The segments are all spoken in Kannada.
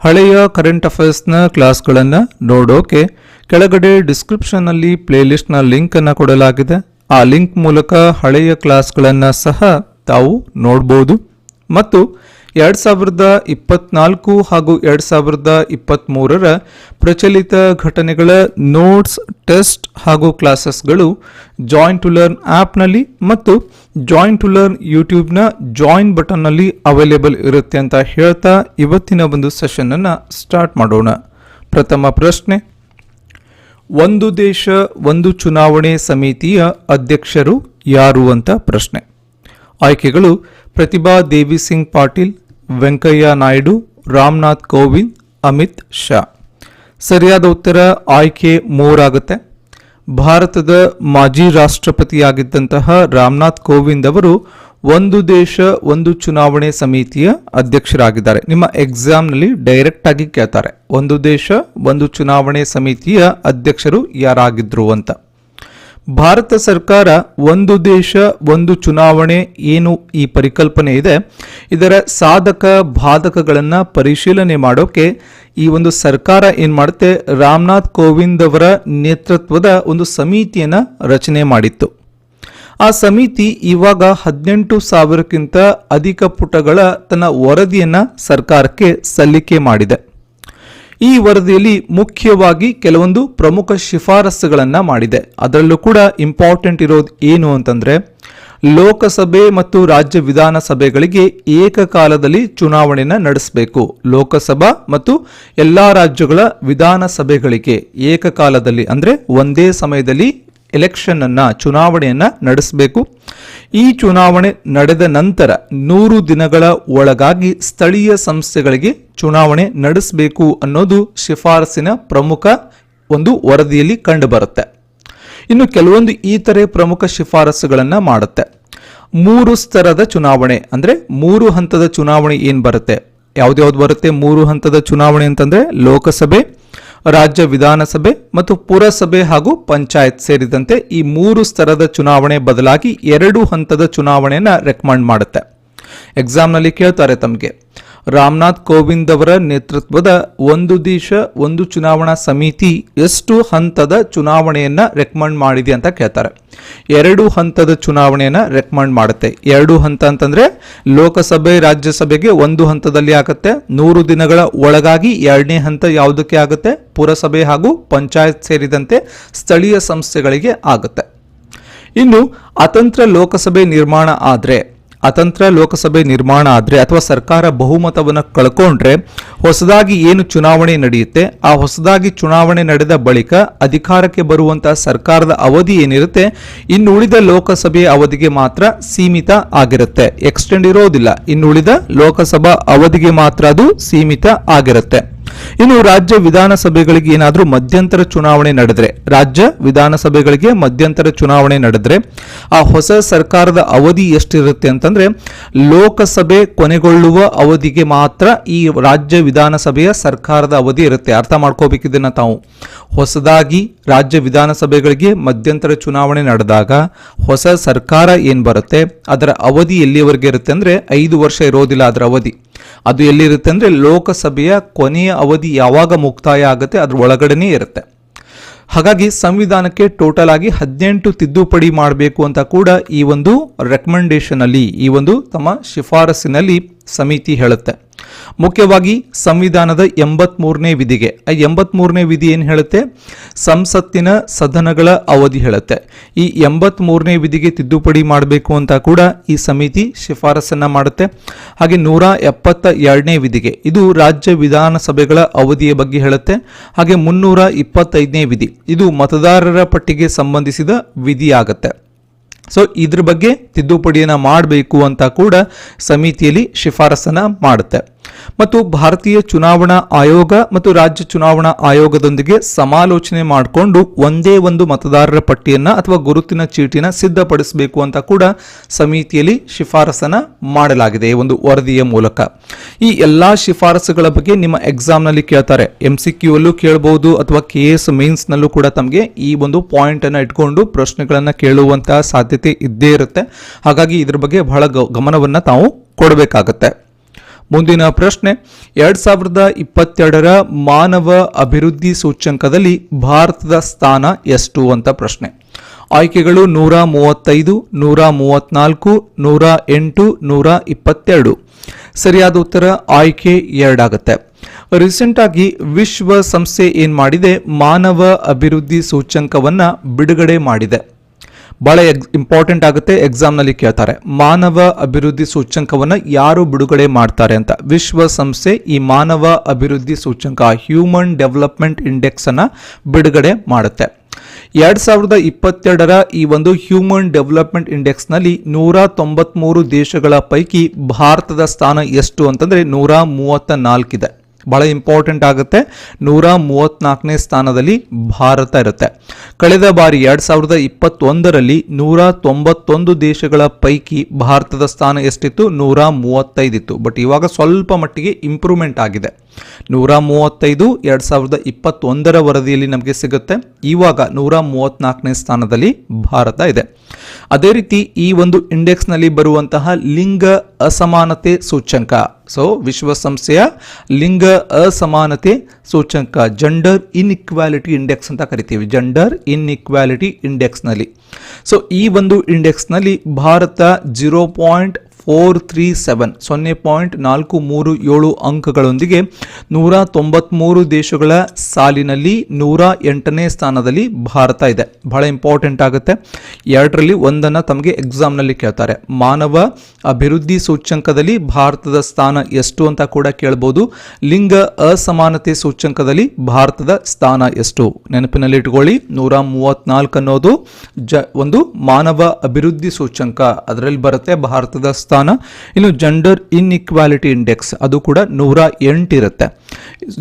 ಹಳೆಯ ಕರೆಂಟ್ ಅಫೇರ್ಸ್ನ ಕ್ಲಾಸ್ಗಳನ್ನು ನೋಡೋಕೆ ಕೆಳಗಡೆ ಡಿಸ್ಕ್ರಿಪ್ಷನ್ನಲ್ಲಿ ಪ್ಲೇಲಿಸ್ಟ್ನ ಲಿಂಕನ್ನು ಕೊಡಲಾಗಿದೆ. ಆ ಲಿಂಕ್ ಮೂಲಕ ಹಳೆಯ ಕ್ಲಾಸ್ಗಳನ್ನು ಸಹ ತಾವು ನೋಡ್ಬೋದು. ಮತ್ತು ಎರಡು ಸಾವಿರದ ಇಪ್ಪತ್ನಾಲ್ಕು ಹಾಗೂ ಎರಡು ಸಾವಿರದ ಇಪ್ಪತ್ತ್ಮೂರರ ಪ್ರಚಲಿತ ಘಟನೆಗಳ ನೋಟ್ಸ್, ಟೆಸ್ಟ್ ಹಾಗೂ ಕ್ಲಾಸಸ್ಗಳು ಜಾಯಿನ್ ಟು ಲರ್ನ್ ಆ್ಯಪ್ನಲ್ಲಿ ಮತ್ತು ಜಾಯಿನ್ ಟು ಲರ್ನ್ ಯೂಟ್ಯೂಬ್ನ ಜಾಯಿನ್ ಬಟನ್ನಲ್ಲಿ ಅವೈಲೇಬಲ್ ಇರುತ್ತೆ ಅಂತ ಹೇಳ್ತಾ ಇವತ್ತಿನ ಒಂದು ಸೆಷನನ್ನು ಸ್ಟಾರ್ಟ್ ಮಾಡೋಣ. ಪ್ರಥಮ ಪ್ರಶ್ನೆ, ಒಂದು ದೇಶ, ಒಂದು ಚುನಾವಣೆ ಸಮಿತಿಯ ಅಧ್ಯಕ್ಷರು ಯಾರು ಅಂತ ಪ್ರಶ್ನೆ. ಆಯ್ಕೆಗಳು, ಪ್ರತಿಭಾ ದೇವಿ ಸಿಂಗ್ ಪಾಟೀಲ್ ವೆಂಕಯ್ಯ ನಾಯ್ಡು, ರಾಮನಾಥ್ ಕೋವಿಂದ್, ಅಮಿತ್ ಶಾ. ಸರಿಯಾದ ಉತ್ತರ ಆಯ್ಕೆ ಮೂರಾಗುತ್ತೆ. ಭಾರತದ ಮಾಜಿ ರಾಷ್ಟ್ರಪತಿಯಾಗಿದ್ದಂತಹ ರಾಮನಾಥ್ ಕೋವಿಂದ್ ಅವರು ಒಂದು ದೇಶ, ಒಂದು ಚುನಾವಣೆ ಸಮಿತಿಯ ಅಧ್ಯಕ್ಷರಾಗಿದ್ದಾರೆ. ನಿಮ್ಮ ಎಕ್ಸಾಮ್ನಲ್ಲಿ ಡೈರೆಕ್ಟ್ ಆಗಿ ಕೇಳ್ತಾರೆ. ಒಂದು ದೇಶ, ಒಂದು ಚುನಾವಣೆ ಸಮಿತಿಯ ಅಧ್ಯಕ್ಷರು ಯಾರಾಗಿದ್ರು ಅಂತ. ಭಾರತ ಸರ್ಕಾರ ಒಂದು ದೇಶ, ಒಂದು ಚುನಾವಣೆ ಏನು ಈ ಪರಿಕಲ್ಪನೆ ಇದೆ, ಇದರ ಸಾಧಕ ಬಾಧಕಗಳನ್ನು ಪರಿಶೀಲನೆ ಮಾಡೋಕೆ ಈ ಒಂದು ಸರ್ಕಾರ ಏನು ಮಾಡುತ್ತೆ, ರಾಮನಾಥ್ ಕೋವಿಂದ್ ಅವರ ನೇತೃತ್ವದ ಒಂದು ಸಮಿತಿಯನ್ನು ರಚನೆ ಮಾಡಿತ್ತು. ಆ ಸಮಿತಿ ಇವಾಗ ಹದಿನೆಂಟು ಸಾವಿರಕ್ಕಿಂತ ಅಧಿಕ ಪುಟಗಳ ತನ್ನ ವರದಿಯನ್ನು ಸರ್ಕಾರಕ್ಕೆ ಸಲ್ಲಿಕೆ ಮಾಡಿದೆ. ಈ ವರದಿಯಲ್ಲಿ ಮುಖ್ಯವಾಗಿ ಕೆಲವೊಂದು ಪ್ರಮುಖ ಶಿಫಾರಸುಗಳನ್ನು ಮಾಡಿದೆ. ಅದರಲ್ಲೂ ಕೂಡ ಇಂಪಾರ್ಟೆಂಟ್ ಇರೋದು ಏನು ಅಂತಂದ್ರೆ, ಲೋಕಸಭೆ ಮತ್ತು ರಾಜ್ಯ ವಿಧಾನಸಭೆಗಳಿಗೆ ಏಕಕಾಲದಲ್ಲಿ ಚುನಾವಣೆಯನ್ನು ನಡೆಸಬೇಕು. ಲೋಕಸಭಾ ಮತ್ತು ಎಲ್ಲ ರಾಜ್ಯಗಳ ವಿಧಾನಸಭೆಗಳಿಗೆ ಏಕಕಾಲದಲ್ಲಿ ಅಂದರೆ ಒಂದೇ ಸಮಯದಲ್ಲಿ ಎಲೆಕ್ಷನ್ ಅನ್ನ ಚುನಾವಣೆಯನ್ನ ನಡೆಸಬೇಕು. ಈ ಚುನಾವಣೆ ನಡೆದ ನಂತರ ನೂರು ದಿನಗಳ ಒಳಗಾಗಿ ಸ್ಥಳೀಯ ಸಂಸ್ಥೆಗಳಿಗೆ ಚುನಾವಣೆ ನಡೆಸಬೇಕು ಅನ್ನೋದು ಶಿಫಾರಸಿನ ಪ್ರಮುಖ ಒಂದು ವರದಿಯಲ್ಲಿ ಕಂಡುಬರುತ್ತೆ. ಇನ್ನು ಕೆಲವೊಂದು ಇತರೆ ಪ್ರಮುಖ ಶಿಫಾರಸುಗಳನ್ನು ಮಾಡುತ್ತೆ. ಮೂರು ಸ್ತರದ ಚುನಾವಣೆ ಅಂದ್ರೆ ಮೂರು ಹಂತದ ಚುನಾವಣೆ ಏನು ಬರುತ್ತೆ? ಯಾವ್ದು ಬರುತ್ತೆ ಮೂರು ಹಂತದ ಚುನಾವಣೆ ಅಂತಂದ್ರೆ ಲೋಕಸಭೆ ರಾಜ್ಯ ವಿಧಾನಸಭೆ ಮತ್ತು ಪುರಸಭೆ ಹಾಗೂ ಪಂಚಾಯತ್ ಸೇರಿದಂತೆ ಈ ಮೂರು ಸ್ತರದ ಚುನಾವಣೆ ಬದಲಾಗಿ ಎರಡು ಹಂತದ ಚುನಾವಣೆಯನ್ನು ರೆಕಮೆಂಡ್ ಮಾಡುತ್ತೆ. ಎಕ್ಸಾಮ್ನಲ್ಲಿ ಕೇಳ್ತಾರೆ ತಮಗೆ. ರಾಮನಾಥ್ ಕೋವಿಂದ್ ಅವರ ನೇತೃತ್ವದ ಒಂದು ದೇಶ, ಒಂದು ಚುನಾವಣಾ ಸಮಿತಿ ಎಷ್ಟು ಹಂತದ ಚುನಾವಣೆಯನ್ನ ರೆಕಮೆಂಡ್ ಮಾಡಿದೆ ಅಂತ ಕೇಳ್ತಾರೆ. ಎರಡು ಹಂತದ ಚುನಾವಣೆಯನ್ನ ರೆಕಮೆಂಡ್ ಮಾಡುತ್ತೆ. ಎರಡು ಹಂತ ಅಂತಂದ್ರೆ ಲೋಕಸಭೆ, ರಾಜ್ಯಸಭೆಗೆ ಒಂದು ಹಂತದಲ್ಲಿ ಆಗುತ್ತೆ. ನೂರು ದಿನಗಳ ಒಳಗಾಗಿ ಎರಡನೇ ಹಂತ ಯಾವುದಕ್ಕೆ ಆಗುತ್ತೆ? ಪುರಸಭೆ ಹಾಗೂ ಪಂಚಾಯತ್ ಸೇರಿದಂತೆ ಸ್ಥಳೀಯ ಸಂಸ್ಥೆಗಳಿಗೆ ಆಗುತ್ತೆ. ಇನ್ನು ಅತಂತ್ರ ಲೋಕಸಭೆ ನಿರ್ಮಾಣ ಆದರೆ ಅತಂತ್ರ ಲೋಕಸಭೆ ನಿರ್ಮಾಣ ಆದರೆ ಅಥವಾ ಸರ್ಕಾರ ಬಹುಮತವನ್ನು ಕಳ್ಕೊಂಡ್ರೆ ಹೊಸದಾಗಿ ಏನು ಚುನಾವಣೆ ನಡೆಯುತ್ತೆ? ಆ ಹೊಸದಾಗಿ ಚುನಾವಣೆ ನಡೆದ ಬಳಿಕ ಅಧಿಕಾರಕ್ಕೆ ಬರುವಂತಹ ಸರ್ಕಾರದ ಅವಧಿ ಏನಿರುತ್ತೆ? ಇನ್ನು ಉಳಿದ ಲೋಕಸಭೆಯ ಅವಧಿಗೆ ಮಾತ್ರ ಸೀಮಿತ ಆಗಿರುತ್ತೆ. ಎಕ್ಸ್ಟೆಂಡ್ ಇರೋದಿಲ್ಲ. ಇನ್ನುಳಿದ ಲೋಕಸಭಾ ಅವಧಿಗೆ ಮಾತ್ರ ಅದು ಸೀಮಿತ ಆಗಿರುತ್ತೆ. ಇನ್ನು ರಾಜ್ಯ ವಿಧಾನಸಭೆಗಳಿಗೆ ಏನಾದರೂ ಮಧ್ಯಂತರ ಚುನಾವಣೆ ನಡೆದರೆ, ರಾಜ್ಯ ವಿಧಾನಸಭೆಗಳಿಗೆ ಮಧ್ಯಂತರ ಚುನಾವಣೆ ನಡೆದರೆ, ಆ ಹೊಸ ಸರ್ಕಾರದ ಅವಧಿ ಎಷ್ಟಿರುತ್ತೆ ಅಂತಂದ್ರೆ, ಲೋಕಸಭೆ ಕೊನೆಗೊಳ್ಳುವ ಅವಧಿಗೆ ಮಾತ್ರ ಈ ರಾಜ್ಯ ವಿಧಾನಸಭೆಯ ಸರ್ಕಾರದ ಅವಧಿ ಇರುತ್ತೆ. ಅರ್ಥ ಮಾಡ್ಕೋಬೇಕಿದ್ದನ್ನ ತಾವು. ಹೊಸದಾಗಿ ರಾಜ್ಯ ವಿಧಾನಸಭೆಗಳಿಗೆ ಮಧ್ಯಂತರ ಚುನಾವಣೆ ನಡೆದಾಗ ಹೊಸ ಸರ್ಕಾರ ಏನ್ ಬರುತ್ತೆ, ಅದರ ಅವಧಿ ಎಲ್ಲಿಯವರೆಗೆ ಇರುತ್ತೆ ಅಂದ್ರೆ ಐದು ವರ್ಷ ಇರೋದಿಲ್ಲ ಅದರ ಅವಧಿ. ಅದು ಎಲ್ಲಿರುತ್ತೆ ಅಂದರೆ ಲೋಕಸಭೆಯ ಕೊನೆಯ ಅವಧಿ ಯಾವಾಗ ಮುಕ್ತಾಯ ಆಗುತ್ತೆ, ಅದ್ರ ಒಳಗಡೆನೇ ಇರುತ್ತೆ. ಹಾಗಾಗಿ ಸಂವಿಧಾನಕ್ಕೆ ಟೋಟಲ್ ಆಗಿ ಹದಿನೆಂಟು ತಿದ್ದುಪಡಿ ಮಾಡಬೇಕು ಅಂತ ಕೂಡ ಈ ಒಂದು ರೆಕಮೆಂಡೇಶನ್ ಅಲ್ಲಿ, ಈ ಒಂದು ತಮ್ಮ ಶಿಫಾರಸಿನಲ್ಲಿ ಸಮಿತಿ ಹೇಳುತ್ತೆ. ಮುಖ್ಯವಾಗಿ ಸಂವಿಧಾನದ ಎಂಬತ್ಮೂರನೇ ವಿಧಿಗೆ. ಆ ಎಂಬತ್ಮೂರನೇ ವಿಧಿ ಏನು ಹೇಳುತ್ತೆ? ಸಂಸತ್ತಿನ ಸದನಗಳ ಅವಧಿ ಹೇಳುತ್ತೆ. ಈ ಎಂಬತ್ಮೂರನೇ ವಿಧಿಗೆ ತಿದ್ದುಪಡಿ ಮಾಡಬೇಕು ಅಂತ ಕೂಡ ಈ ಸಮಿತಿ ಶಿಫಾರಸನ್ನು ಮಾಡುತ್ತೆ. ಹಾಗೆ ನೂರ ಎಪ್ಪತ್ತ ಎರಡನೇ ವಿಧಿಗೆ. ಇದು ರಾಜ್ಯ ವಿಧಾನಸಭೆಗಳ ಅವಧಿಯ ಬಗ್ಗೆ ಹೇಳುತ್ತೆ. ಹಾಗೆ ಮುನ್ನೂರ ಇಪ್ಪತ್ತೈದನೇ ವಿಧಿ. ಇದು ಮತದಾರರ ಪಟ್ಟಿಗೆ ಸಂಬಂಧಿಸಿದ ವಿಧಿ ಆಗತ್ತೆ ಸೊ ಇದ್ರ ಬಗ್ಗೆ ತಿದ್ದುಪಡಿಯನ್ನು ಮಾಡಬೇಕು ಅಂತ ಕೂಡ ಸಮಿತಿಯಲ್ಲಿ ಶಿಫಾರಸನ್ನ ಮಾಡುತ್ತೆ. ಮತ್ತು ಭಾರತೀಯ ಚುನಾವಣಾ ಆಯೋಗ ಮತ್ತು ರಾಜ್ಯ ಚುನಾವಣಾ ಆಯೋಗದೊಂದಿಗೆ ಸಮಾಲೋಚನೆ ಮಾಡಿಕೊಂಡು ಒಂದೇ ಒಂದು ಮತದಾರರ ಪಟ್ಟಿಯನ್ನ ಅಥವಾ ಗುರುತಿನ ಚೀಟಿನ ಸಿದ್ಧಪಡಿಸಬೇಕು ಅಂತ ಕೂಡ ಸಮಿತಿಯಲ್ಲಿ ಶಿಫಾರಸನ್ನ ಮಾಡಲಾಗಿದೆ ಒಂದು ವರದಿಯ ಮೂಲಕ. ಈ ಎಲ್ಲಾ ಶಿಫಾರಸುಗಳ ಬಗ್ಗೆ ನಿಮ್ಮ ಎಕ್ಸಾಮ್ನಲ್ಲಿ ಕೇಳ್ತಾರೆ. ಎಂ ಸಿ ಅಲ್ಲೂ ಕೇಳಬಹುದು ಅಥವಾ ಕೆ ಎಸ್ ಮೇನ್ಸ್ ನಲ್ಲೂ ಕೂಡ ತಮಗೆ ಈ ಒಂದು ಪಾಯಿಂಟ್ ಅನ್ನ ಇಟ್ಕೊಂಡು ಪ್ರಶ್ನೆಗಳನ್ನ ಕೇಳುವಂತಹ ಸಾಧ್ಯತೆ ಇದ್ದೇ ಇರುತ್ತೆ. ಹಾಗಾಗಿ ಇದ್ರ ಬಗ್ಗೆ ಬಹಳ ಗಮನವನ್ನ ತಾವು ಕೊಡಬೇಕಾಗತ್ತೆ. ಮುಂದಿನ ಪ್ರಶ್ನೆ, ಎರಡ್ ಸಾವಿರದ ಇಪ್ಪತ್ತೆರಡರ ಮಾನವ ಅಭಿವೃದ್ಧಿ ಸೂಚ್ಯಂಕದಲ್ಲಿ ಭಾರತದ ಸ್ಥಾನ ಎಷ್ಟು ಅಂತ ಪ್ರಶ್ನೆ. ಆಯ್ಕೆಗಳು ನೂರ ಮೂವತ್ತೈದು, ನೂರ ಮೂವತ್ನಾಲ್ಕು, ನೂರ ಎಂಟು, ನೂರ ಇಪ್ಪತ್ತೆರಡು. ಸರಿಯಾದ ಉತ್ತರ ಆಯ್ಕೆ ಎರಡಾಗುತ್ತೆ ರೀಸೆಂಟ್ ಆಗಿ ವಿಶ್ವ ಸಂಸ್ಥೆ ಏನ್ ಮಾಡಿದೆ? ಮಾನವ ಅಭಿವೃದ್ಧಿ ಸೂಚ್ಯಂಕವನ್ನ ಬಿಡುಗಡೆ ಮಾಡಿದೆ. ಬಹಳ ಇಂಪಾರ್ಟೆಂಟ್ ಆಗುತ್ತೆ ಎಕ್ಸಾಮ್ನಲ್ಲಿ ಕೇಳ್ತಾರೆ. ಮಾನವ ಅಭಿವೃದ್ಧಿ ಸೂಚ್ಯಂಕವನ್ನ ಯಾರು ಬಿಡುಗಡೆ ಮಾಡ್ತಾರೆ ಅಂತ. ವಿಶ್ವಸಂಸ್ಥೆ ಈ ಮಾನವ ಅಭಿವೃದ್ಧಿ ಸೂಚ್ಯಂಕ ಹ್ಯೂಮನ್ ಡೆವಲಪ್ಮೆಂಟ್ ಇಂಡೆಕ್ಸ್ ಅನ್ನ ಬಿಡುಗಡೆ ಮಾಡುತ್ತೆ. ಎರಡ್ ಸಾವಿರದ ಇಪ್ಪತ್ತೆರಡರ ಈ ಒಂದು ಹ್ಯೂಮನ್ ಡೆವಲಪ್ಮೆಂಟ್ ಇಂಡೆಕ್ಸ್ನಲ್ಲಿ ನೂರ ತೊಂಬತ್ಮೂರು ದೇಶಗಳ ಪೈಕಿ ಭಾರತದ ಸ್ಥಾನ ಎಷ್ಟು ಅಂತಂದ್ರೆ ನೂರ ಮೂವತ್ತ ನಾಲ್ಕಿದೆ ಬಹಳ ಇಂಪಾರ್ಟೆಂಟ್ ಆಗುತ್ತೆ. ನೂರ ಮೂವತ್ನಾಲ್ಕನೇ ಸ್ಥಾನದಲ್ಲಿ ಭಾರತ ಇರುತ್ತೆ. ಕಳೆದ ಬಾರಿ ಎರಡ್ ಸಾವಿರದ ಇಪ್ಪತ್ತೊಂದರಲ್ಲಿ ನೂರ ತೊಂಬತ್ತೊಂದು ದೇಶಗಳ ಪೈಕಿ ಭಾರತದ ಸ್ಥಾನ ಎಷ್ಟಿತ್ತು? ನೂರ ಮೂವತ್ತೈದಿತ್ತು. ಬಟ್ ಇವಾಗ ಸ್ವಲ್ಪ ಮಟ್ಟಿಗೆ ಇಂಪ್ರೂವ್ಮೆಂಟ್ ಆಗಿದೆ. ನೂರ ಮೂವತ್ತೈದು, ಎರಡು ಸಾವಿರದ ಇಪ್ಪತ್ತೊಂದರ ವರದಿಯಲ್ಲಿ ನಮಗೆ ಸಿಗುತ್ತೆ. ಇವಾಗ ನೂರ ಮೂವತ್ನಾಲ್ಕನೇ ಸ್ಥಾನದಲ್ಲಿ ಭಾರತ ಇದೆ. ಅದೇ ರೀತಿ ಈ ಒಂದು ಇಂಡೆಕ್ಸ್ನಲ್ಲಿ ಬರುವಂತಹ ಲಿಂಗ ಅಸಮಾನತೆ ಸೂಚ್ಯಂಕ. ಸೊ ವಿಶ್ವಸಂಸ್ಥೆಯ ಲಿಂಗ ಅಸಮಾನತೆ ಸೂಚ್ಯಂಕ. ಜಂಡರ್ ಇನ್ಇಕ್ವಾಲಿಟಿ ಇಂಡೆಕ್ಸ್ ಅಂತ ಕರಿತೀವಿ. ಜಂಡರ್ ಇನ್ಇಕ್ವಾಲಿಟಿ ಇಂಡೆಕ್ಸ್ನಲ್ಲಿ ಸೊ ಈ ಒಂದು ಇಂಡೆಕ್ಸ್ನಲ್ಲಿ Bharat zero point four three seven ಸೊನ್ನೆ ಪಾಯಿಂಟ್ ನಾಲ್ಕು ಮೂರು ಏಳು ಅಂಕಗಳೊಂದಿಗೆ ನೂರ ತೊಂಬತ್ಮೂರು ದೇಶಗಳ ಸಾಲಿನಲ್ಲಿ ನೂರ ಎಂಟನೇ ಸ್ಥಾನದಲ್ಲಿ ಭಾರತ ಇದೆ. ಬಹಳ ಇಂಪಾರ್ಟೆಂಟ್ ಆಗುತ್ತೆ. ಎರಡರಲ್ಲಿ ಒಂದನ್ನು ತಮಗೆ ಎಕ್ಸಾಮ್ನಲ್ಲಿ ಕೇಳ್ತಾರೆ. ಮಾನವ ಅಭಿವೃದ್ಧಿ ಸೂಚ್ಯಂಕದಲ್ಲಿ ಭಾರತದ ಸ್ಥಾನ ಎಷ್ಟು ಅಂತ ಕೂಡ ಕೇಳ್ಬೋದು. ಲಿಂಗ ಅಸಮಾನತೆ ಸೂಚ್ಯಂಕದಲ್ಲಿ ಭಾರತದ ಸ್ಥಾನ ಎಷ್ಟು? ನೆನಪಿನಲ್ಲಿ ಇಟ್ಕೊಳ್ಳಿ. ನೂರ ಮೂವತ್ನಾಲ್ಕು ಅನ್ನೋದು ಜ ಒಂದು ಮಾನವ ಅಭಿವೃದ್ಧಿ ಸೂಚ್ಯಂಕ. ಅದರಲ್ಲಿ ಬರುತ್ತೆ ಭಾರತದ ಸ್ಥಾನ. ಇನ್ನು ಜೆಂಡರ್ ಇನ್ಇಕ್ವಾಲಿಟಿ ಇಂಡೆಕ್ಸ್ ಅದು ಕೂಡ ನೂರ ಎಂಟಿರುತ್ತೆ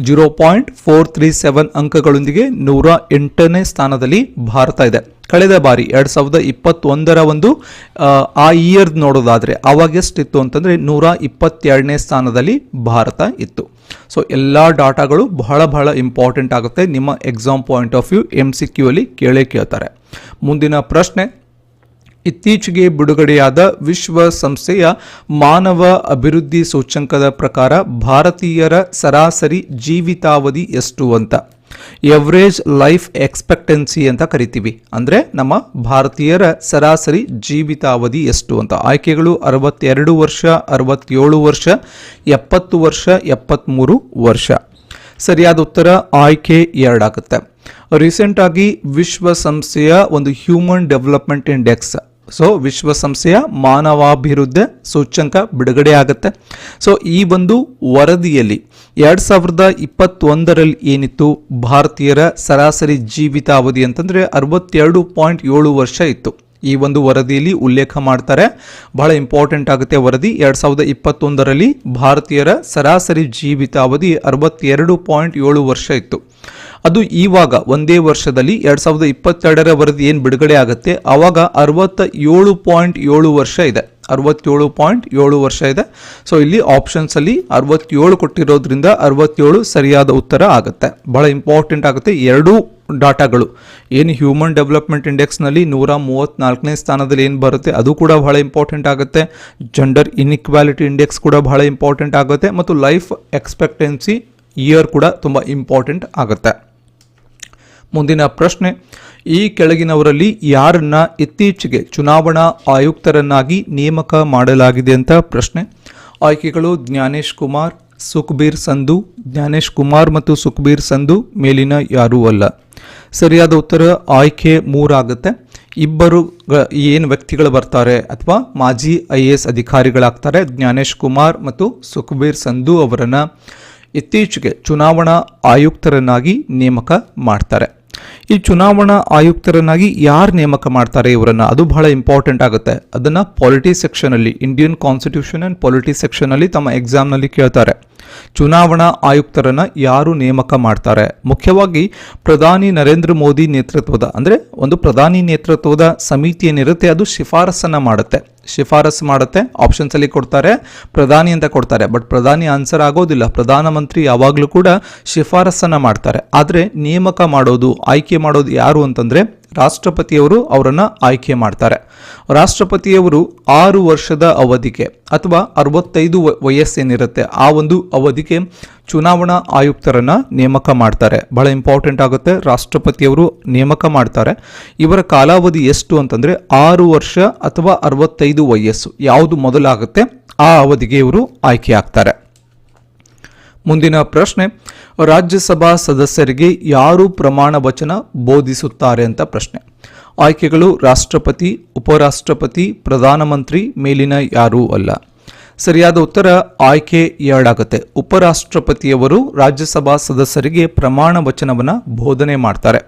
zero point four three seven ಅಂಕಗಳೊಂದಿಗೆ ನೂರ ಎಂಟನೇ ಸ್ಥಾನದಲ್ಲಿ ಭಾರತ ಇದೆ. ಕಳೆದ ಬಾರಿ ಎರಡು ಸಾವಿರದ ಇಪ್ಪತ್ತೊಂದರ ಒಂದು ಆ, ಆ ಇಯರ್ ನೋಡೋದಾದ್ರೆ ಆವಾಗ ಎಷ್ಟಿತ್ತು ಅಂತಂದ್ರೆ ನೂರ ಇಪ್ಪತ್ತೆರಡನೇ ಸ್ಥಾನದಲ್ಲಿ ಭಾರತ ಇತ್ತು. ಸೊ ಎಲ್ಲ ಡಾಟಾಗಳು ಬಹಳ ಬಹಳ ಇಂಪಾರ್ಟೆಂಟ್ ಆಗುತ್ತೆ. ನಿಮ್ಮ exam point of view M C Q ಅಲ್ಲಿ ಕೇಳೇ ಕೇಳ್ತಾರೆ. ಮುಂದಿನ ಪ್ರಶ್ನೆ ಇತ್ತೀಚೆಗೆ ಬಿಡುಗಡೆಯಾದ ವಿಶ್ವಸಂಸ್ಥೆಯ ಮಾನವ ಅಭಿವೃದ್ಧಿ ಸೂಚ್ಯಂಕದ ಪ್ರಕಾರ ಭಾರತೀಯರ ಸರಾಸರಿ ಜೀವಿತಾವಧಿ ಎಷ್ಟು ಅಂತ. ಎವರೇಜ್ ಲೈಫ್ ಎಕ್ಸ್ಪೆಕ್ಟೆನ್ಸಿ ಅಂತ ಕರಿತೀವಿ. ಅಂದರೆ ನಮ್ಮ ಭಾರತೀಯರ ಸರಾಸರಿ ಜೀವಿತಾವಧಿ ಎಷ್ಟು ಅಂತ. ಆಯ್ಕೆಗಳು ಅರವತ್ತೆರಡು ವರ್ಷ, ಅರವತ್ತೇಳು ವರ್ಷ, ಎಪ್ಪತ್ತು ವರ್ಷ ಎಪ್ಪತ್ತ್ಮೂರು ವರ್ಷ. ಸರಿಯಾದ ಉತ್ತರ ಆಯ್ಕೆ ಎರಡಾಗುತ್ತೆ. ರೀಸೆಂಟ್ ಆಗಿ ವಿಶ್ವಸಂಸ್ಥೆಯ ಒಂದು ಹ್ಯೂಮನ್ ಡೆವಲಪ್ಮೆಂಟ್ ಇಂಡೆಕ್ಸ್ ಸೊ ವಿಶ್ವಸಂಸ್ಥೆಯ ಮಾನವಾಭಿವೃದ್ಧಿ ಸೂಚ್ಯಂಕ ಬಿಡುಗಡೆ ಆಗುತ್ತೆ. ಸೊ ಈ ಒಂದು ವರದಿಯಲ್ಲಿ ಎರಡು ಸಾವಿರದ ಇಪ್ಪತ್ತೊಂದರಲ್ಲಿ ಏನಿತ್ತು? ಭಾರತೀಯರ ಸರಾಸರಿ ಜೀವಿತಾವಧಿ ಅಂತಂದರೆ ಅರವತ್ತೆರಡು ಪಾಯಿಂಟ್ ಏಳು ವರ್ಷ ಇತ್ತು. ಈ ಒಂದು ವರದಿಯಲ್ಲಿ ಉಲ್ಲೇಖ ಮಾಡ್ತಾರೆ. ಬಹಳ ಇಂಪಾರ್ಟೆಂಟ್ ಆಗುತ್ತೆ ವರದಿ. ಎರಡು ಸಾವಿರದ ಇಪ್ಪತ್ತೊಂದರಲ್ಲಿ ಭಾರತೀಯರ ಸರಾಸರಿ ಜೀವಿತಾವಧಿ ಅರವತ್ತೆರಡು ಪಾಯಿಂಟ್ ಏಳು ವರ್ಷ ಇತ್ತು. ಅದು ಇವಾಗ ಒಂದೇ ವರ್ಷದಲ್ಲಿ ಎರಡ್ ಸಾವಿರದ ಇಪ್ಪತ್ತೆರಡರ ವರದಿ ಏನು ಬಿಡುಗಡೆ ಆಗುತ್ತೆ? ಆವಾಗ ಅರವತ್ತ ಏಳು ಪಾಯಿಂಟ್ ಏಳು ವರ್ಷ ಇದೆ. ಅರವತ್ತೇಳು ಪಾಯಿಂಟ್ ಏಳು ವರ್ಷ ಇದೆ. ಸೊ ಇಲ್ಲಿ ಆಪ್ಷನ್ಸ್ ಅಲ್ಲಿ ಅರವತ್ತೇಳು ಕೊಟ್ಟಿರೋದ್ರಿಂದ ಅರವತ್ತೇಳು ಸರಿಯಾದ ಉತ್ತರ ಆಗುತ್ತೆ. ಬಹಳ ಇಂಪಾರ್ಟೆಂಟ್ ಆಗುತ್ತೆ. ಎರಡೂ ಡಾಟಾಗಳು. ಏನು ಹ್ಯೂಮನ್ ಡೆವಲಪ್ಮೆಂಟ್ ಇಂಡೆಕ್ಸ್ನಲ್ಲಿ ನೂರ ಮೂವತ್ತ್ನಾಲ್ಕನೇ ಸ್ಥಾನದಲ್ಲಿ ಏನು ಬರುತ್ತೆ? ಅದು ಕೂಡ ಬಹಳ ಇಂಪಾರ್ಟೆಂಟ್ ಆಗುತ್ತೆ. ಜೆಂಡರ್ ಇನ್ಇಕ್ವಾಲಿಟಿ ಇಂಡೆಕ್ಸ್ ಕೂಡ ಬಹಳ ಇಂಪಾರ್ಟೆಂಟ್ ಆಗುತ್ತೆ. ಮತ್ತು ಲೈಫ್ ಎಕ್ಸ್ಪೆಕ್ಟೆನ್ಸಿ ಇಯರ್ ಕೂಡ ತುಂಬ ಇಂಪಾರ್ಟೆಂಟ್ ಆಗುತ್ತೆ. ಮುಂದಿನ ಪ್ರಶ್ನೆ. ಈ ಕೆಳಗಿನವರಲ್ಲಿ ಯಾರನ್ನ ಇತ್ತೀಚೆಗೆ ಚುನಾವಣಾ ಆಯುಕ್ತರನ್ನಾಗಿ ನೇಮಕ ಮಾಡಲಾಗಿದೆ ಅಂತ ಪ್ರಶ್ನೆ. ಆಯ್ಕೆಗಳು ಜ್ಞಾನೇಶ್ ಕುಮಾರ್, ಸುಖಬೀರ್ ಸಂಧು, ಜ್ಞಾನೇಶ್ ಕುಮಾರ್ ಮತ್ತು ಸುಖಬೀರ್ ಸಂಧು ಮೇಲಿನ ಯಾರೂ ಅಲ್ಲ. ಸರಿಯಾದ ಉತ್ತರ ಆಯ್ಕೆ ಮೂರಾಗುತ್ತೆ. ಇಬ್ಬರು ಏನು ವ್ಯಕ್ತಿಗಳು ಬರ್ತಾರೆ ಅಥವಾ ಮಾಜಿ ಐ ಎ ಎಸ್ ಅಧಿಕಾರಿಗಳಾಗ್ತಾರೆ, ಜ್ಞಾನೇಶ್ ಕುಮಾರ್ ಮತ್ತು ಸುಖಬೀರ್ ಸಂಧು ಅವರನ್ನು ಇತ್ತೀಚೆಗೆ ಚುನಾವಣಾ ಆಯುಕ್ತರನ್ನಾಗಿ ನೇಮಕ ಮಾಡ್ತಾರೆ. ಈ ಚುನಾವಣಾ ಆಯುಕ್ತರನ್ನಾಗಿ ಯಾರು ನೇಮಕ ಮಾಡ್ತಾರೆ ಇವರನ್ನ? ಅದು ಬಹಳ ಇಂಪಾರ್ಟೆಂಟ್ ಆಗುತ್ತೆ. ಅದನ್ನ ಪಾಲಿಟಿ ಸೆಕ್ಷನ್ ಅಲ್ಲಿ Indian constitution and polity section ಅಲ್ಲಿ ತಮ್ಮ ಎಕ್ಸಾಮ್ನಲ್ಲಿ ಕೇಳ್ತಾರೆ. ಚುನಾವಣಾ ಆಯುಕ್ತರನ್ನು ಯಾರು ನೇಮಕ ಮಾಡ್ತಾರೆ? ಮುಖ್ಯವಾಗಿ ಪ್ರಧಾನಿ ನರೇಂದ್ರ ಮೋದಿ ನೇತೃತ್ವದ, ಅಂದ್ರೆ ಒಂದು ಪ್ರಧಾನಿ ನೇತೃತ್ವದ ಸಮಿತಿ ಏನಿರುತ್ತೆ, ಅದು ಶಿಫಾರಸನ್ನ ಮಾಡುತ್ತೆ. ಶಿಫಾರಸು ಮಾಡುತ್ತೆ ಆಪ್ಷನ್ಸ್ ಅಲ್ಲಿ ಕೊಡ್ತಾರೆ, ಪ್ರಧಾನಿ ಅಂತ ಕೊಡ್ತಾರೆ. ಬಟ್ ಪ್ರಧಾನಿ ಆನ್ಸರ್ ಆಗೋದಿಲ್ಲ. ಪ್ರಧಾನಮಂತ್ರಿ ಯಾವಾಗಲೂ ಕೂಡ ಶಿಫಾರಸನ್ನ ಮಾಡ್ತಾರೆ. ಆದರೆ ನೇಮಕ ಮಾಡೋದು, ಆಯ್ಕೆ ಮಾಡೋದು ಯಾರು ಅಂತಂದ್ರೆ ರಾಷ್ಟ್ರಪತಿಯವರು ಅವರನ್ನು ಆಯ್ಕೆ ಮಾಡ್ತಾರೆ. ರಾಷ್ಟ್ರಪತಿಯವರು ಆರು ವರ್ಷದ ಅವಧಿಗೆ ಅಥವಾ ಅರವತ್ತೈದು ವಯಸ್ಸೇನಿರುತ್ತೆ ಆ ಒಂದು ಅವಧಿಗೆ ಚುನಾವಣಾ ಆಯುಕ್ತರನ್ನು ನೇಮಕ ಮಾಡ್ತಾರೆ. ಬಹಳ ಇಂಪಾರ್ಟೆಂಟ್ ಆಗುತ್ತೆ. ರಾಷ್ಟ್ರಪತಿಯವರು ನೇಮಕ ಮಾಡ್ತಾರೆ. ಇವರ ಕಾಲಾವಧಿ ಎಷ್ಟು ಅಂತಂದರೆ ಆರು ವರ್ಷ ಅಥವಾ ಅರವತ್ತೈದು ವಯಸ್ಸು. ಯಾವುದು ಮೊದಲಾಗುತ್ತೆ ಆ ಅವಧಿಗೆ ಇವರು ಆಯ್ಕೆ ಆಗ್ತಾರೆ. ಮುಂದಿನ ಪ್ರಶ್ನೆ, ರಾಜ್ಯಸಭಾ ಸದಸ್ಯರಿಗೆ ಯಾರು ಪ್ರಮಾಣ ವಚನ ಬೋಧಿಸುತ್ತಾರೆ ಅಂತ ಪ್ರಶ್ನೆ. ಆಯ್ಕೆಗಳು ರಾಷ್ಟ್ರಪತಿ, ಉಪರಾಷ್ಟ್ರಪತಿ, ಪ್ರಧಾನಮಂತ್ರಿ ಮೇಲಿನ ಯಾರೂ ಅಲ್ಲ. ಸರಿಯಾದ ಉತ್ತರ, ಆಯ್ಕೆ ಎರಡಾಗುತ್ತೆ. ಉಪರಾಷ್ಟ್ರಪತಿಯವರು ರಾಜ್ಯಸಭಾ ಸದಸ್ಯರಿಗೆ ಪ್ರಮಾಣ ವಚನವನ್ನು ಬೋಧನೆ ಮಾಡ್ತಾರೆ.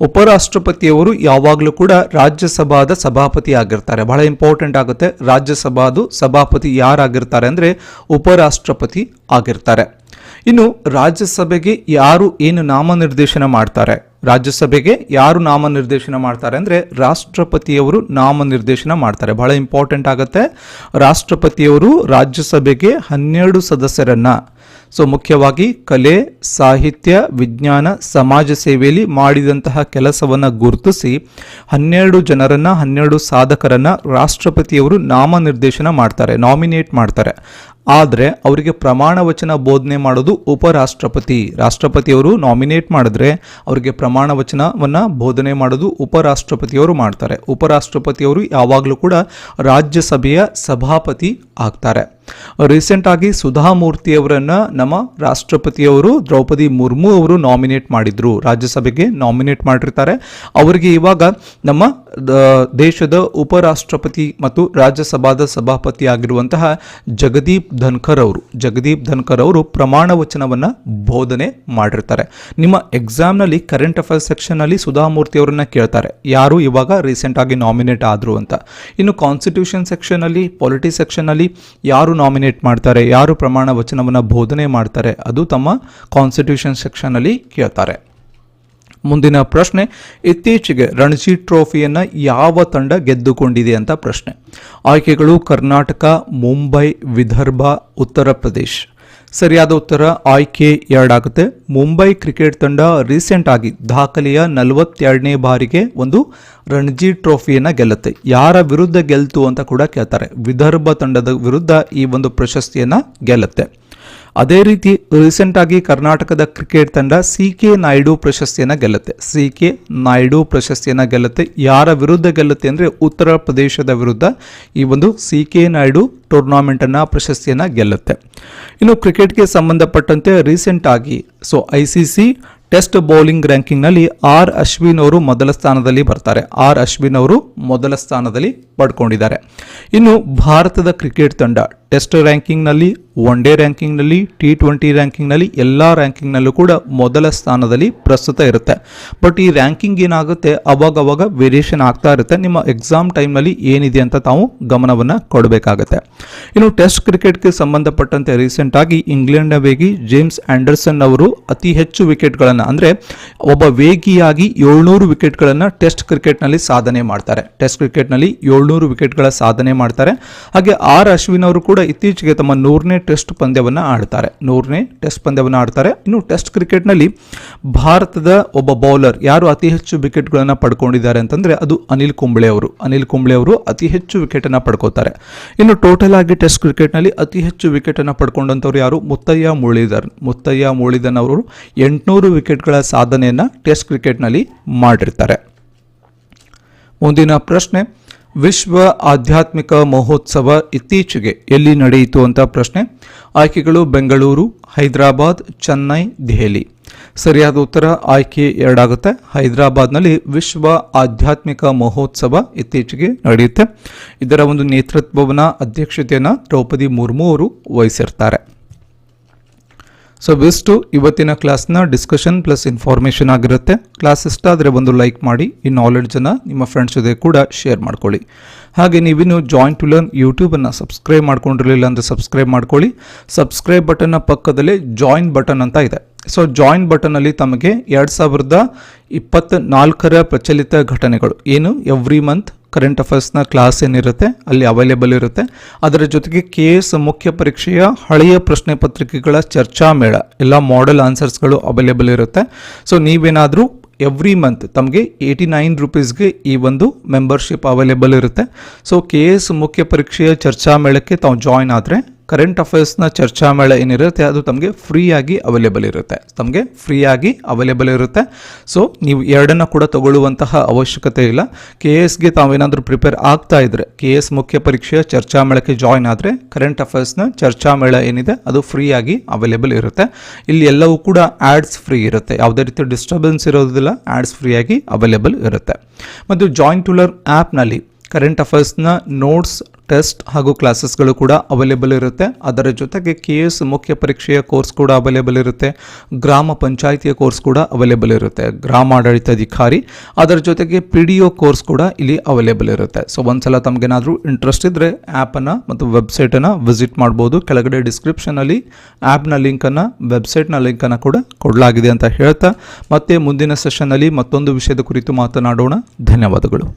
ಉಪರಾಷ್ಟ್ರಪತಿಯವರು ಯಾವಾಗಲೂ ಕೂಡ ರಾಜ್ಯಸಭಾದ ಸಭಾಪತಿ ಆಗಿರ್ತಾರೆ. ಬಹಳ ಇಂಪಾರ್ಟೆಂಟ್ ಆಗುತ್ತೆ. ರಾಜ್ಯಸಭಾದು ಸಭಾಪತಿ ಯಾರಾಗಿರ್ತಾರೆ ಅಂದರೆ ಉಪರಾಷ್ಟ್ರಪತಿ ಆಗಿರ್ತಾರೆ. ಇನ್ನು ರಾಜ್ಯಸಭೆಗೆ ಯಾರು ಏನು ನಾಮನಿರ್ದೇಶನ ಮಾಡ್ತಾರೆ? ರಾಜ್ಯಸಭೆಗೆ ಯಾರು ನಾಮನಿರ್ದೇಶನ ಮಾಡ್ತಾರೆ ಅಂದರೆ ರಾಷ್ಟ್ರಪತಿಯವರು ನಾಮನಿರ್ದೇಶನ ಮಾಡ್ತಾರೆ. ಬಹಳ ಇಂಪಾರ್ಟೆಂಟ್ ಆಗುತ್ತೆ. ರಾಷ್ಟ್ರಪತಿಯವರು ರಾಜ್ಯಸಭೆಗೆ ಹನ್ನೆರಡು ಸದಸ್ಯರನ್ನು. ಸೊ ಮುಖ್ಯವಾಗಿ ಕಲೆ, ಸಾಹಿತ್ಯ, ವಿಜ್ಞಾನ, ಸಮಾಜ ಸೇವೆಯಲ್ಲಿ ಮಾಡಿದಂತಹ ಕೆಲಸವನ್ನು ಗುರುತಿಸಿ ಹನ್ನೆರಡು ಜನರನ್ನು, ಹನ್ನೆರಡು ಸಾಧಕರನ್ನು ರಾಷ್ಟ್ರಪತಿಯವರು ನಾಮನಿರ್ದೇಶನ ಮಾಡ್ತಾರೆ, ನಾಮಿನೇಟ್ ಮಾಡ್ತಾರೆ. ಆದರೆ ಅವರಿಗೆ ಪ್ರಮಾಣ ವಚನ ಬೋಧನೆ ಮಾಡೋದು ಉಪರಾಷ್ಟ್ರಪತಿ. ರಾಷ್ಟ್ರಪತಿಯವರು ನಾಮಿನೇಟ್ ಮಾಡಿದ್ರೆ ಅವರಿಗೆ ಪ್ರಮಾಣ ವಚನವನ್ನು ಬೋಧನೆ ಮಾಡೋದು ಉಪರಾಷ್ಟ್ರಪತಿಯವರು ಮಾಡ್ತಾರೆ. ಉಪರಾಷ್ಟ್ರಪತಿಯವರು ಯಾವಾಗಲೂ ಕೂಡ ರಾಜ್ಯಸಭೆಯ ಸಭಾಪತಿ ಆಗ್ತಾರೆ. ರೀಸೆಂಟ್ ಆಗಿ ಸುಧಾಮೂರ್ತಿಯವರನ್ನ ನಮ್ಮ ರಾಷ್ಟ್ರಪತಿಯವರು ದ್ರೌಪದಿ ಮುರ್ಮು ಅವರು ನಾಮಿನೇಟ್ ಮಾಡಿದ್ರು. ರಾಜ್ಯಸಭೆಗೆ ನಾಮಿನೇಟ್ ಮಾಡಿರ್ತಾರೆ. ಅವರಿಗೆ ಇವಾಗ ನಮ್ಮ ದೇಶದ ಉಪರಾಷ್ಟ್ರಪತಿ ಮತ್ತು ರಾಜ್ಯಸಭಾದ ಸಭಾಪತಿ ಆಗಿರುವಂತಹ ಜಗದೀಪ್ ಧನ್ಕರ್ ಅವರು, ಜಗದೀಪ್ ಧನ್ಕರ್ ಅವರು ಪ್ರಮಾಣ ವಚನವನ್ನು ಬೋಧನೆ ಮಾಡಿರ್ತಾರೆ. ನಿಮ್ಮ ಎಕ್ಸಾಮ್ನಲ್ಲಿ ಕರೆಂಟ್ ಅಫೇರ್ಸ್ ಸೆಕ್ಷನ್ನಲ್ಲಿ ಸುಧಾಮೂರ್ತಿ ಅವರನ್ನ ಕೇಳ್ತಾರೆ. ಯಾರು ಇವಾಗ ರೀಸೆಂಟ್ ಆಗಿ ನಾಮಿನೇಟ್ ಆದರು ಅಂತ. ಇನ್ನು ಕಾನ್ಸ್ಟಿಟ್ಯೂಷನ್ ಸೆಕ್ಷನಲ್ಲಿ ಪಾಲಿಟಿ ಸೆಕ್ಷನ್ನಲ್ಲಿ ಯಾರು ನಾಮಿನೇಟ್ ಮಾಡ್ತಾರೆ, ಯಾರು ಪ್ರಮಾಣ ವಚನವನ್ನು ಬೋಧನೆ ಮಾಡ್ತಾರೆ, ಅದು ತಮ್ಮ ಕಾನ್ಸ್ಟಿಟ್ಯೂಷನ್ ಸೆಕ್ಷನಲ್ಲಿ ಕೇಳ್ತಾರೆ. ಮುಂದಿನ ಪ್ರಶ್ನೆ, ಇತ್ತೀಚೆಗೆ ರಣಜಿ ಟ್ರೋಫಿಯನ್ನು ಯಾವ ತಂಡ ಗೆದ್ದುಕೊಂಡಿದೆ ಅಂತ ಪ್ರಶ್ನೆ. ಆಯ್ಕೆಗಳು ಕರ್ನಾಟಕ, ಮುಂಬೈ, ವಿದರ್ಭ, ಉತ್ತರ ಪ್ರದೇಶ್. ಸರಿಯಾದ ಉತ್ತರ ಆಯ್ಕೆ ಎರಡಾಗುತ್ತೆ ಮುಂಬೈ ಕ್ರಿಕೆಟ್ ತಂಡ ರೀಸೆಂಟ್ ಆಗಿ ದಾಖಲೆಯ ನಲವತ್ತೆರಡನೇ ಬಾರಿಗೆ ಒಂದು ರಣಜಿ ಟ್ರೋಫಿಯನ್ನು ಗೆಲ್ಲುತ್ತೆ. ಯಾರ ವಿರುದ್ಧ ಗೆಲ್ತು ಅಂತ ಕೂಡ ಕೇಳ್ತಾರೆ. ವಿದರ್ಭ ತಂಡದ ವಿರುದ್ಧ ಈ ಒಂದು ಪ್ರಶಸ್ತಿಯನ್ನು ಗೆಲ್ಲುತ್ತೆ. ಅದೇ ರೀತಿ ರೀಸೆಂಟ್ ಆಗಿ ಕರ್ನಾಟಕದ ಕ್ರಿಕೆಟ್ ತಂಡ ಸಿ ಕೆ ನಾಯ್ಡು ಪ್ರಶಸ್ತಿಯನ್ನ ಗೆಲ್ಲುತ್ತೆ. ಸಿ ಕೆ ನಾಯ್ಡು ಪ್ರಶಸ್ತಿಯನ್ನ ಗೆಲ್ಲುತ್ತೆ. ಯಾರ ವಿರುದ್ಧ ಗೆಲ್ಲುತ್ತೆ ಅಂದ್ರೆ ಉತ್ತರ ಪ್ರದೇಶದ ವಿರುದ್ಧ ಈ ಒಂದು ಸಿ ಕೆ ನಾಯ್ಡು ಟೂರ್ನಾಮೆಂಟ್ ಪ್ರಶಸ್ತಿಯನ್ನು ಪ್ರಶಸ್ತಿಯನ್ನ ಗೆಲ್ಲುತ್ತೆ. ಇನ್ನು ಕ್ರಿಕೆಟ್ಗೆ ಸಂಬಂಧಪಟ್ಟಂತೆ ರೀಸೆಂಟ್ ಆಗಿ ಸೊ ಐ ಟೆಸ್ಟ್ ಬೌಲಿಂಗ್ ರ್ಯಾಂಕಿಂಗ್ನಲ್ಲಿ ಆರ್ ಅಶ್ವಿನ್ ಅವರು ಮೊದಲ ಸ್ಥಾನದಲ್ಲಿ ಬರ್ತಾರೆ. ಆರ್ ಅಶ್ವಿನ್ ಅವರು ಮೊದಲ ಸ್ಥಾನದಲ್ಲಿ ಪಡ್ಕೊಂಡಿದ್ದಾರೆ. ಇನ್ನು ಭಾರತದ ಕ್ರಿಕೆಟ್ ತಂಡ ಟೆಸ್ಟ್ ರ್ಯಾಂಕಿಂಗ್ನಲ್ಲಿ ಒನ್ ಡೇ ರ್ಯಾಂಕಿಂಗ್ನಲ್ಲಿ ಟಿ ಟ್ವೆಂಟಿ ರ್ಯಾಂಕಿಂಗ್ನಲ್ಲಿ ಎಲ್ಲ ರ್ಯಾಂಕಿಂಗ್ನಲ್ಲೂ ಕೂಡ ಮೊದಲ ಸ್ಥಾನದಲ್ಲಿ ಪ್ರಸ್ತುತ ಇರುತ್ತೆ. ಬಟ್ ಈ ರ್ಯಾಂಕಿಂಗ್ ಏನಾಗುತ್ತೆ? ಅವಾಗ ಅವಾಗ ವೇರಿಯೇಷನ್ ಆಗ್ತಾ ಇರುತ್ತೆ. ನಿಮ್ಮ ಎಕ್ಸಾಮ್ ಟೈಮ್ನಲ್ಲಿ ಏನಿದೆ ಅಂತ ತಾವು ಗಮನವನ್ನು ಕೊಡಬೇಕಾಗತ್ತೆ. ಇನ್ನು ಟೆಸ್ಟ್ ಕ್ರಿಕೆಟ್ಗೆ ಸಂಬಂಧಪಟ್ಟಂತೆ ರೀಸೆಂಟ್ ಆಗಿ ಇಂಗ್ಲೆಂಡ್ನ ವೇಗಿ ಜೇಮ್ಸ್ ಆ್ಯಂಡರ್ಸನ್ ಅವರು ಅತಿ ಹೆಚ್ಚು ವಿಕೆಟ್ಗಳನ್ನು ಅಂದರೆ ಒಬ್ಬ ವೇಗಿಯಾಗಿ ಏಳ್ನೂರು ವಿಕೆಟ್ಗಳನ್ನು ಟೆಸ್ಟ್ ಕ್ರಿಕೆಟ್ನಲ್ಲಿ ಸಾಧನೆ ಮಾಡ್ತಾರೆ. ಟೆಸ್ಟ್ ಕ್ರಿಕೆಟ್ನಲ್ಲಿ ಏಳ್ನೂರು ವಿಕೆಟ್ಗಳ ಸಾಧನೆ ಮಾಡ್ತಾರೆ. ಹಾಗೆ ಆರ್ ಅಶ್ವಿನ್ ಅವರು ಕೂಡ ಇತ್ತೀಚೆಗೆ ತಮ್ಮ ನೂರನೇ ಟೆಸ್ಟ್ ಪಂದ್ಯವನ್ನು ಆಡ್ತಾರೆ. ನೂರನೇ ಟೆಸ್ಟ್ ಪಂದ್ಯವನ್ನು ಆಡ್ತಾರೆ. ಇನ್ನು ಟೆಸ್ಟ್ ಕ್ರಿಕೆಟ್ನಲ್ಲಿ ಭಾರತದ ಒಬ್ಬ ಬೌಲರ್ ಯಾರು ಅತಿ ಹೆಚ್ಚು ವಿಕೆಟ್ಗಳನ್ನು ಪಡ್ಕೊಂಡಿದ್ದಾರೆ ಅಂತಂದರೆ ಅದು ಅನಿಲ್ ಕುಂಬ್ಳೆ ಅವರು. ಅನಿಲ್ ಕುಂಬ್ಳೆ ಅವರು ಅತಿ ಹೆಚ್ಚು ವಿಕೆಟನ್ನು ಪಡ್ಕೋತಾರೆ. ಇನ್ನು ಟೋಟಲ್ ಆಗಿ ಟೆಸ್ಟ್ ಕ್ರಿಕೆಟ್ನಲ್ಲಿ ಅತಿ ಹೆಚ್ಚು ವಿಕೆಟನ್ನು ಪಡ್ಕೊಂಡಂಥವ್ರು ಯಾರು? ಮುತ್ತಯ್ಯ ಮುರಳೀಧರ್. ಮುತ್ತಯ್ಯ ಮುರಳೀಧರ್ ಅವರು ಎಂಟುನೂರು ವಿಕೆಟ್ಗಳ ಸಾಧನೆಯನ್ನು ಟೆಸ್ಟ್ ಕ್ರಿಕೆಟ್ನಲ್ಲಿ ಮಾಡಿರ್ತಾರೆ. ಮುಂದಿನ ಪ್ರಶ್ನೆ ವಿಶ್ವ ಆಧ್ಯಾತ್ಮಿಕ ಮಹೋತ್ಸವ ಇತ್ತೀಚೆಗೆ ಎಲ್ಲಿ ನಡೆಯಿತು ಅಂತ ಪ್ರಶ್ನೆ? ಆಯ್ಕೆಗಳು ಬೆಂಗಳೂರು, ಹೈದರಾಬಾದ್, ಚೆನ್ನೈ, ದೆಹಲಿ. ಸರಿಯಾದ ಉತ್ತರ ಆಯ್ಕೆ ಎರಡಾಗುತ್ತೆ. ಹೈದರಾಬಾದ್ನಲ್ಲಿ ವಿಶ್ವ ಆಧ್ಯಾತ್ಮಿಕ ಮಹೋತ್ಸವ ಇತ್ತೀಚೆಗೆ ನಡೆಯುತ್ತೆ. ಇದರ ಒಂದು ನೇತೃತ್ವವನ್ನು ಅಧ್ಯಕ್ಷತೆಯನ್ನು ದ್ರೌಪದಿ ಮುರ್ಮು ಅವರು ವಹಿಸಿರ್ತಾರೆ. ಸೊ ಬೆಸ್ಟು ಇವತ್ತಿನ ಕ್ಲಾಸ್ನ ಡಿಸ್ಕಷನ್ ಪ್ಲಸ್ ಇನ್ಫಾರ್ಮೇಷನ್ ಆಗಿರುತ್ತೆ. ಕ್ಲಾಸ್ ಇಷ್ಟ ಆದರೆ ಒಂದು ಲೈಕ್ ಮಾಡಿ, ಈ ನಾಲೆಡ್ಜನ್ನು ನಿಮ್ಮ ಫ್ರೆಂಡ್ಸ್ ಜೊತೆ ಕೂಡ ಶೇರ್ ಮಾಡ್ಕೊಳ್ಳಿ. ಹಾಗೆ ನೀವಿನ್ನು ಜಾಯಿಂಟ್ ಟು ಲರ್ನ್ ಯೂಟ್ಯೂಬನ್ನು ಸಬ್ಸ್ಕ್ರೈಬ್ ಮಾಡ್ಕೊಂಡಿರಲಿಲ್ಲ ಅಂದರೆ ಸಬ್ಸ್ಕ್ರೈಬ್ ಮಾಡ್ಕೊಳ್ಳಿ. ಸಬ್ಸ್ಕ್ರೈಬ್ ಬಟನ್ನ ಪಕ್ಕದಲ್ಲೇ ಜಾಯಿನ್ ಬಟನ್ ಅಂತ ಇದೆ. ಸೊ ಜಾಯಿನ್ ಬಟನಲ್ಲಿ ತಮಗೆ ಎರಡು ಸಾವಿರದ ಇಪ್ಪತ್ತ ನಾಲ್ಕರ ಪ್ರಚಲಿತ ಘಟನೆಗಳು. ಏನು? ಎವ್ರಿ ಮಂತ್ ಕರೆಂಟ್ ಅಫೇರ್ಸ್ನ ಕ್ಲಾಸ್ ಏನಿರುತ್ತೆ? ಅಲ್ಲಿ ಅವೈಲೇಬಲ್ ಇರುತ್ತೆ. ಅದರ ಜೊತೆಗೆ ಕೆ ಎಸ್ ಮುಖ್ಯ ಪರೀಕ್ಷೆಯ ಹಳೆಯ ಪ್ರಶ್ನೆ ಪತ್ರಿಕೆಗಳ ಚರ್ಚಾ ಮೇಳ. ಎಲ್ಲ ಮಾಡೆಲ್ ಆನ್ಸರ್ಸ್ಗಳು ಅವೈಲೇಬಲ್ ಇರುತ್ತೆ. ಸೊ ನೀವೇನಾದರೂ ಎವ್ರಿ ಮಂತ್ ತಮಗೆ ಏಯ್ಟಿ ನೈನ್ ರುಪೀಸ್ಗೆ ಈ ಒಂದು ಮೆಂಬರ್ಶಿಪ್ ಅವೈಲೇಬಲ್ ಇರುತ್ತೆ. ಸೊ ಕೆ ಎಸ್ ಮುಖ್ಯ ಪರೀಕ್ಷೆಯ ಚರ್ಚಾ ಮೇಳಕ್ಕೆ ತಾವು ಜಾಯ್ನ್ ಆದರೆ ಕರೆಂಟ್ ಅಫೇರ್ಸ್ನ ಚರ್ಚಾ ಮೇಳ ಏನಿರುತ್ತೆ, ಅದು ತಮಗೆ ಫ್ರೀಯಾಗಿ ಅವೈಲೇಬಲ್ ಇರುತ್ತೆ. ತಮಗೆ ಫ್ರೀಯಾಗಿ ಅವೈಲೇಬಲ್ ಇರುತ್ತೆ. ಸೊ ನೀವು ಎರಡನ್ನು ಕೂಡ ತಗೊಳ್ಳುವಂತಹ ಅವಶ್ಯಕತೆ ಇಲ್ಲ. ಕೆ ಎಸ್ಗೆ ತಾವೇನಾದರೂ ಪ್ರಿಪೇರ್ ಆಗ್ತಾ ಇದ್ರೆ ಕೆ ಎಸ್ ಮುಖ್ಯ ಪರೀಕ್ಷೆಯ ಚರ್ಚಾ ಮೇಳಕ್ಕೆ ಜಾಯ್ನ್ ಆದರೆ ಕರೆಂಟ್ ಅಫೇರ್ಸ್ನ ಚರ್ಚಾ ಮೇಳ ಏನಿದೆ, ಅದು ಫ್ರೀಯಾಗಿ ಅವೈಲೇಬಲ್ ಇರುತ್ತೆ. ಇಲ್ಲಿ ಎಲ್ಲವೂ ಕೂಡ ಆ್ಯಡ್ಸ್ ಫ್ರೀ ಇರುತ್ತೆ. ಯಾವುದೇ ರೀತಿ ಡಿಸ್ಟರ್ಬೆನ್ಸ್ ಇರೋದಿಲ್ಲ ಆ್ಯಡ್ಸ್ ಫ್ರೀಯಾಗಿ ಅವೈಲೇಬಲ್ ಇರುತ್ತೆ. ಮತ್ತು ಜಾಯಿನ್ ಟೂಲರ್ ಆ್ಯಪ್ನಲ್ಲಿ ಕರೆಂಟ್ ಅಫೇರ್ಸ್ನ ನೋಟ್ಸ್ ಟೆಸ್ಟ್ ಹಾಗೂ ಕ್ಲಾಸಸ್ಗಳು ಕೂಡ ಅವೈಲೇಬಲ್ ಇರುತ್ತೆ. ಅದರ ಜೊತೆಗೆ ಕೆ ಎಸ್ ಮುಖ್ಯ ಪರೀಕ್ಷೆಯ ಕೋರ್ಸ್ ಕೂಡ ಅವೈಲೇಬಲ್ ಇರುತ್ತೆ. ಗ್ರಾಮ ಪಂಚಾಯಿತಿಯ ಕೋರ್ಸ್ ಕೂಡ ಅವೈಲೇಬಲ್ ಇರುತ್ತೆ. ಗ್ರಾಮಾಡಳಿತಾಧಿಕಾರಿ, ಅದರ ಜೊತೆಗೆ ಪಿ ಡಿ ಒ ಕೋರ್ಸ್ ಕೂಡ ಇಲ್ಲಿ ಅವೈಲೇಬಲ್ ಇರುತ್ತೆ. ಸೊ ಒಂದ್ಸಲ ತಮಗೇನಾದರೂ ಇಂಟ್ರೆಸ್ಟ್ ಇದ್ದರೆ ಆ್ಯಪನ್ನು ಮತ್ತು ವೆಬ್ಸೈಟನ್ನು ವಿಸಿಟ್ ಮಾಡ್ಬೋದು. ಕೆಳಗಡೆ ಡಿಸ್ಕ್ರಿಪ್ಷನಲ್ಲಿ ಆ್ಯಪ್ನ ಲಿಂಕನ್ನು ವೆಬ್ಸೈಟ್ನ ಲಿಂಕನ್ನು ಕೂಡ ಕೊಡಲಾಗಿದೆ ಅಂತ ಹೇಳ್ತಾ, ಮತ್ತೆ ಮುಂದಿನ ಸೆಷನ್ನಲ್ಲಿ ಮತ್ತೊಂದು ವಿಷಯದ ಕುರಿತು ಮಾತನಾಡೋಣ. ಧನ್ಯವಾದಗಳು.